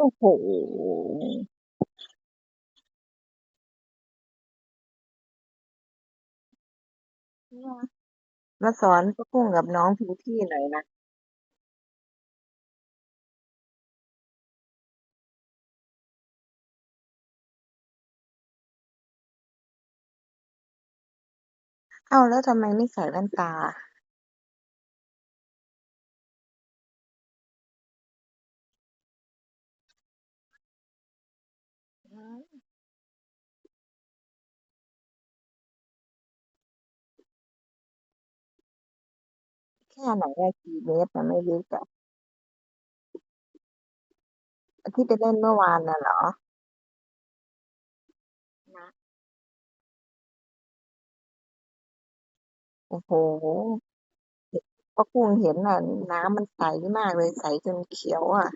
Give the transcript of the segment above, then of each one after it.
โอ้โหมาสอนป้ากุ้งกับน้องพิงกี้หน่อยนะเอ้าแล้วทำไมไม่ใส่แว่นตา ค่ไหนอะกี่เมตรนะไม่รู้จักที่ไปเล่นเมื่อวานน่ะเหรอ นะ โอ้โหป้ากุ้งเห็นน่ะ น้ำมันใสมากเลย ใสจนเขียวอะ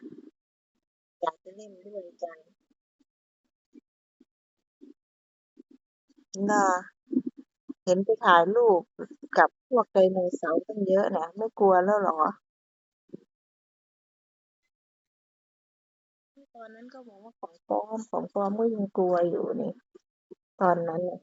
อยากจะเล่นด้วยจังน่ะเห็นไปถ่ายรูปกับพ วกไดโนเสาร์ตั้งเยอะนะไม่กลัวแล้วหรอ ตอนนั้นก็บอกว่าของปลอมของปลอมก็ยังกลัวอยู่นี่ ตอนนั้นน่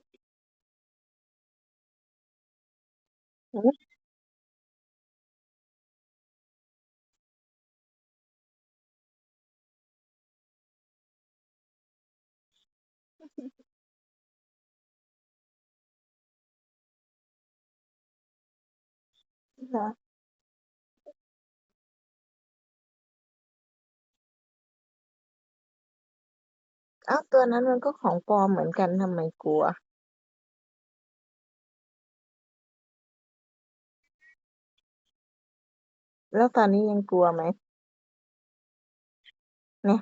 ะนะเอ้าตัวนั้นมันก็ของปลอมเหมือนกันทำไมกลัว แล้วตอนนี้ยังกลัวไหมเนี่ย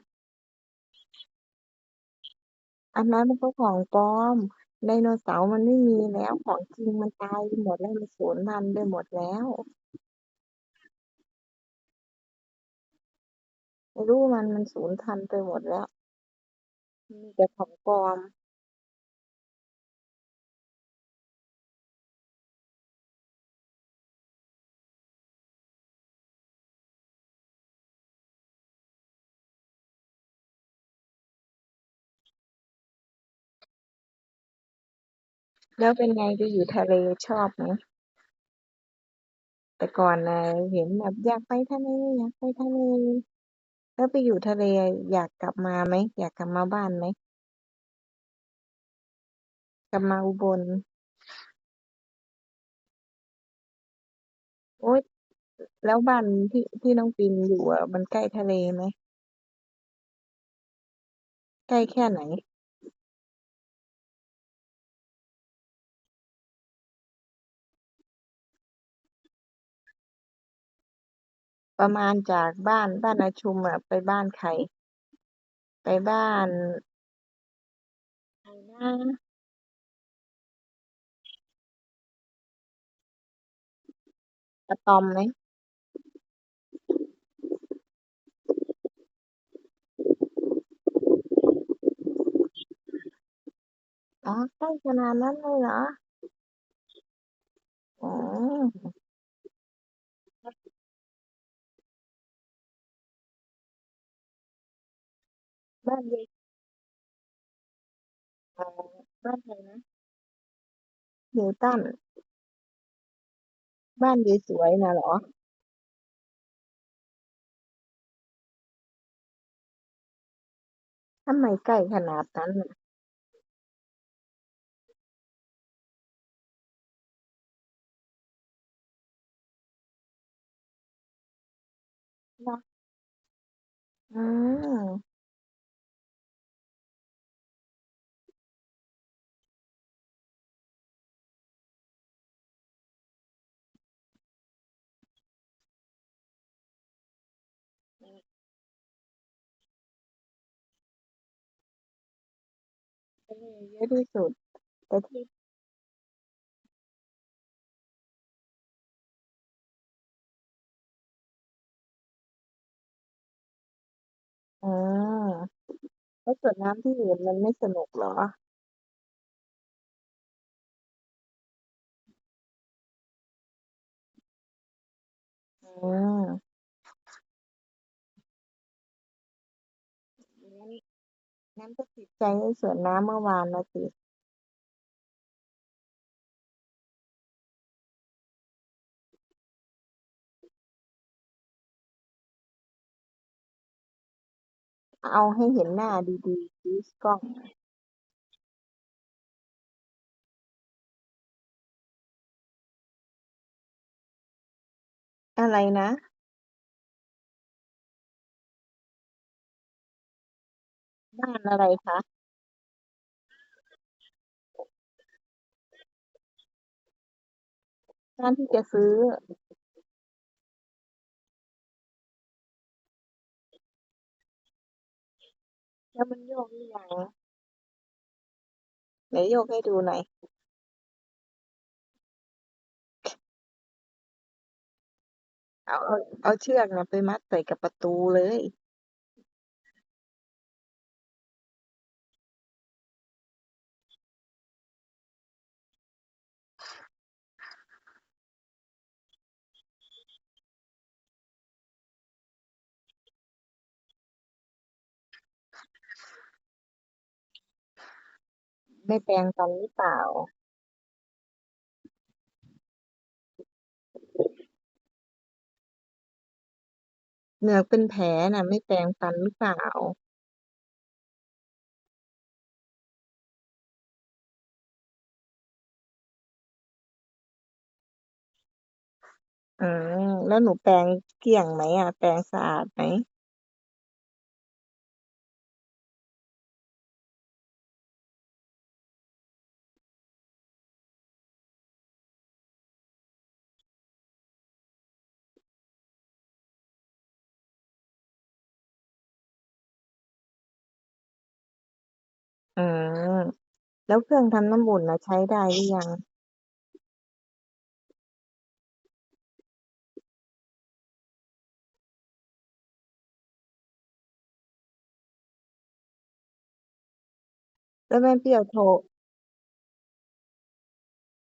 อันนั้นมันก็ของปลอม ไดโนเสาร์มันไม่มีแล้ว ของจริงมันตายไปหมดแล้ว มันสูญพันธุ์ไปหมดแล้วไม่รู้มันมันสูญพันธุ์ไปหมดแล้ว มีแต่ของปลอม แล้วเป็นไงไปอยู่ทะเลชอบไหม แต่ก่อนนะเห็นแบบอยากไปทะเลอยากไปทะเล แล้วไปอยู่ทะเลอยากกลับมาไหม อยากกลับมาบ้านไหม กลับมาอุบล โอ๊ย แล้วบ้านที่ที่น้องปินอยู่อะมันใกล้ทะเลไหม ใกล้แค่ไหน ประมาณจากบ้าน บ้านอาชุมอะ ไปบ้านใคร ไปบ้าน ใครนะอะตอมไหมอ๋อ ใกล้ขนาดนั้นเลยเหรอ อ๋อ บ้านยายอ๋อบ้านใครนะนิวตันบ้านยายสวยนะเหรอทำไมใกล้ขนาดนั้นน่ะนะอืม ทะเลเยอะที่สุดแต่ที่อ่าแล้วส่วนน้ำที่อื่นมันไม่สนุกเหรอ งั้นก็ติดใจไอ้สวนน้ำเมื่อวานนะสิเอาให้เห็นหน้าดีๆสิกล้องอะไรนะ บ้านอะไรคะบ้านที่จะซื้อ แล้วมันโยกหรือยัง ไหนโยกให้ดูหน่อย เอา เอา เอาเชือกนะไปมัดใส่กับประตูเลย ไม่แปรงฟันหรือเปล่าเหงือกเป็นแผลน่ะ ไม่แปรงฟันหรือเปล่า อืมแล้วหนูแปรงเกลี้ยงไหมอะ แปรงสะอาดไหม แล้วเครื่องทำน้ำอุ่นนะใช้ได้หรือยัง แล้วแม่เปรี้ยวโทร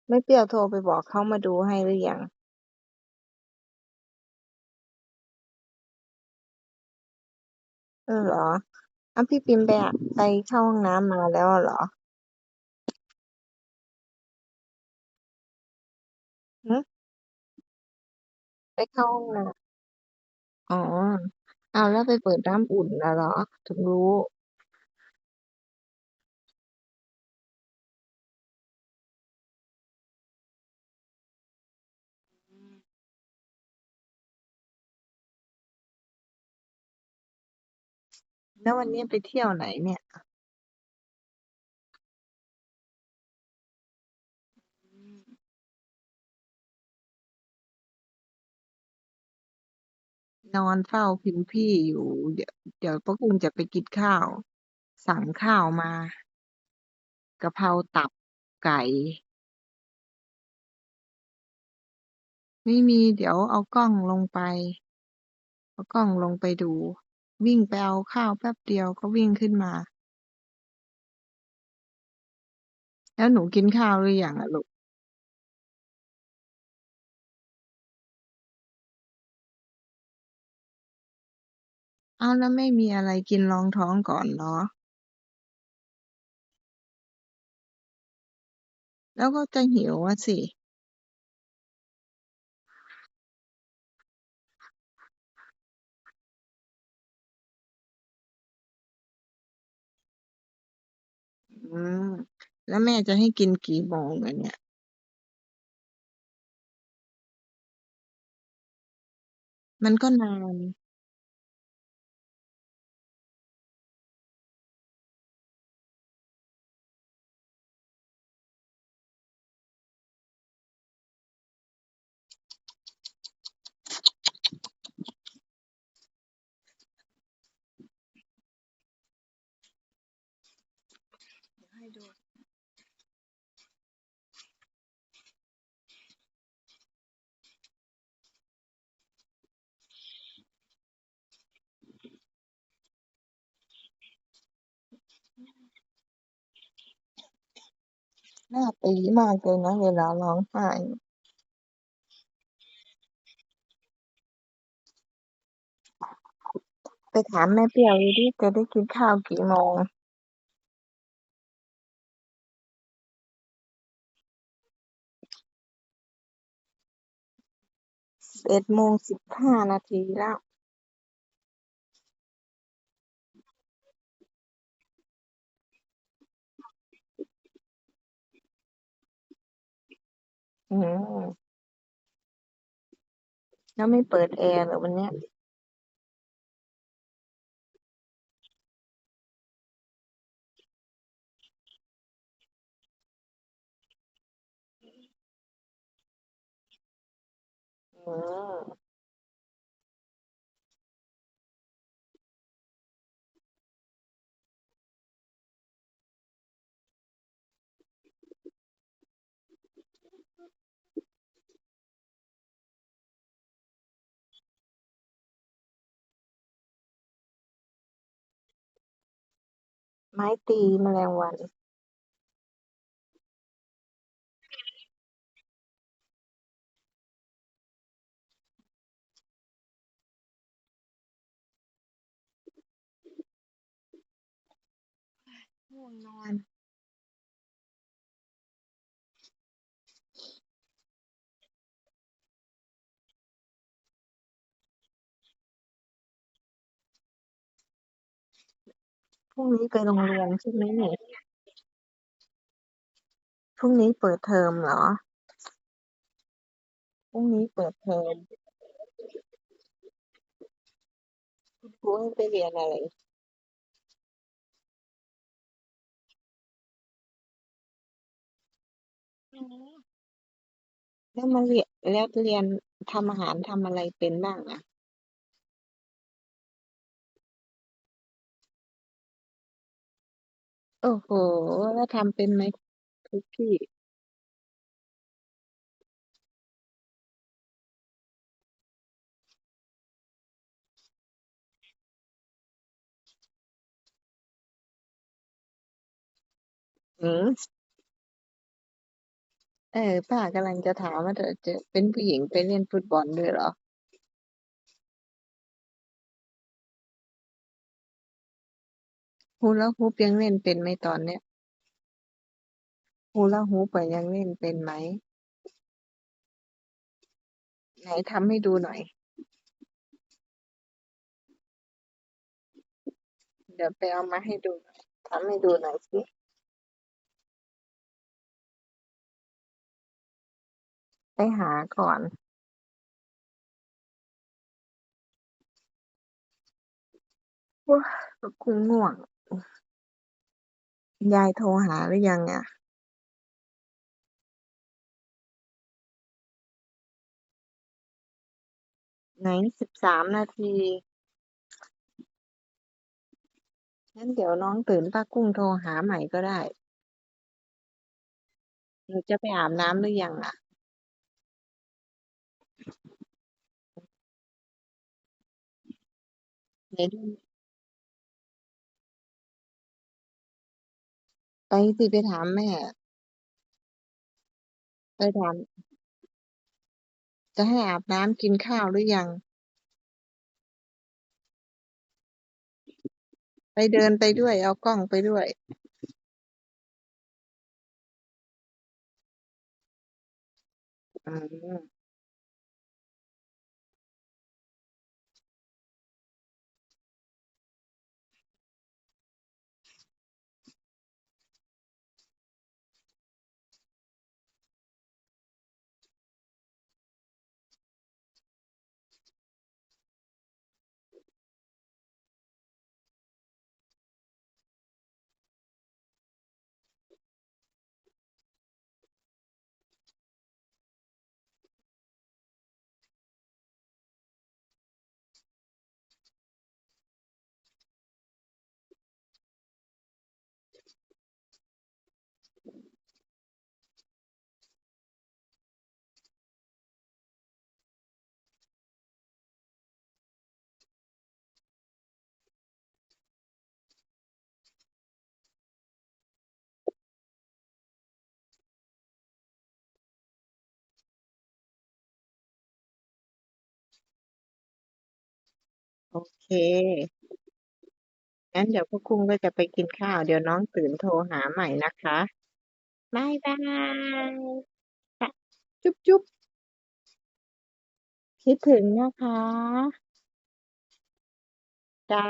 แม่เปรี้ยวโทรไปบอกเขามาดูให้หรือยังเออเหรออ้าวพี่ปิมไปอะไปเข้าห้องน้ำมาแล้วเหรอ หึไปเข้าห้องน้ำ อ๋อเอาว แล้วไปเปิดน้ำอุ่นน่ะเหรอ ถึงรู้แล้ววันนี้ไปเที่ยวไหนเนี่ย นอนเฝ้าพิมพี่อยู่ เดี๋ยว เดี๋ยวป้ากุ้งจะไปกินข้าว สั่งข้าวมา กะเพราตับไก่ ไม่มี เดี๋ยวเอากล้องลงไป เอากล้องลงไปดู วิ่งไปเอาข้าวแป๊บเดียวก็วิ่งขึ้นมา แล้วหนูกินข้าวหรือยังอะลูก อ้าว แล้วไม่มีอะไรกินรองท้องก่อนเหรอ แล้วก็จะหิวอะสิ อืม แล้วแม่จะให้กินกี่โมงอะเนี่ย มันก็นาน ให้ดูหน้าตีมากเลยนะเวลาร้องไห้ไปถามแม่เปียวดูดิจะได้กินข้าวกี่โมง เอ็ดโมงสิบห้านาทีแล้ว อืม แล้วไม่เปิดแอร์เหรอวันเนี้ย อืม ไม้ตีแมลงวัน ง่วงนอนพรุ่งนี้ไปโรงเรียนใช่ไหมเนี่ยพรุ่งนี้เปิดเทอมเหรอ พรุ่งนี้เปิดเทอมคุณครูให้ไปเรียนอะไร แล้วมาเรียนแล้วเรียนทำอาหารทำอะไรเป็นบ้างอะ?โอ้โฮแล้วทำเป็นไหมคุกกี้?หือ เออป้ากำลังจะถามว่าเธอจะเป็นผู้หญิงไปเล่นฟุตบอลด้วยเหรอ? Hula Hoop ยังเล่นเป็นไหมตอนเนี้ย? Hula Hoop อะยังเล่นเป็นไหม?ไหนทำให้ดูหน่อย เดี๋ยวไปเอามาให้ดูหน่อยทำให้ดูหน่อยสิ? ไปหาก่อนโอ๊ยก็คงง่วง ยายโทรหาหรือยังอะ?ไหน13นาที งั้นเดี๋ยวน้องตื่นป้ากุ้งโทรหาใหม่ก็ได้ หนูจะไปอาบน้ำหรือยังอะ? ไหนดูไปสิ ไปถามแม่ ไปถาม จะให้อาบน้ำกินข้าวหรือยัง?ไปเดินไปด้วย เอากล้องไปด้วย อืม โอเค งั้นเดี๋ยวพวกกุ้งก็จะไปกินข้าว เดี๋ยวน้องตื่นโทรหาใหม่นะคะบายบายค่ะจุ๊บคิดถึงนะคะจ้า